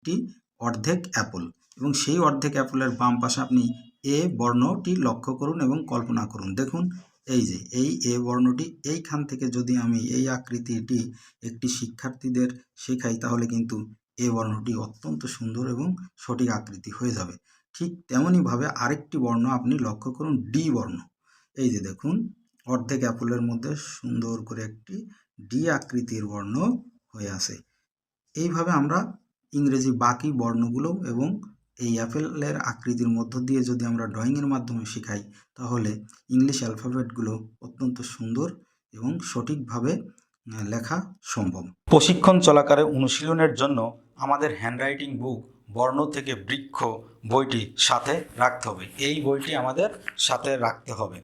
একটি অর্ধেক অ্যাপল এবং সেই অর্ধেক অ্যাপলের বাম পাশে আপনি এ বর্ণটি লক্ষ্য করুন এবং কল্পনা করুন। দেখুন, এই যে, এই এ বর্ণটি, এইখান থেকে যদি আমি এই আকৃতিটি একটি শিক্ষার্থীদের শেখাই, তাহলে কিন্তু এ বর্ণটি অত্যন্ত সুন্দর এবং সঠিক আকৃতি হয়ে যাবে। ঠিক তেমনইভাবে আরেকটি বর্ণ আপনি লক্ষ্য করুন, ডি বর্ণ। এই যে, দেখুন, অর্ধেক অ্যাপলের মধ্যে সুন্দর করে একটি ডি আকৃতির বর্ণ হয়ে আছে। এইভাবে আমরা ইংরেজি বাকি বর্ণগুলো এবং এই অ্যাপেলের আকৃতির মধ্য দিয়ে যদি আমরা ড্রয়িংয়ের মাধ্যমে শেখাই, তাহলে ইংলিশ অ্যালফাবেটগুলো অত্যন্ত সুন্দর এবং সঠিকভাবে লেখা সম্ভব। প্রশিক্ষণ চলাকালে অনুশীলনের জন্য আমাদের হ্যান্ডরাইটিং বুক বর্ণ থেকে বৃক্ষ বইটি সাথে রাখতে হবে। এই বইটি আমাদের সাথে রাখতে হবে।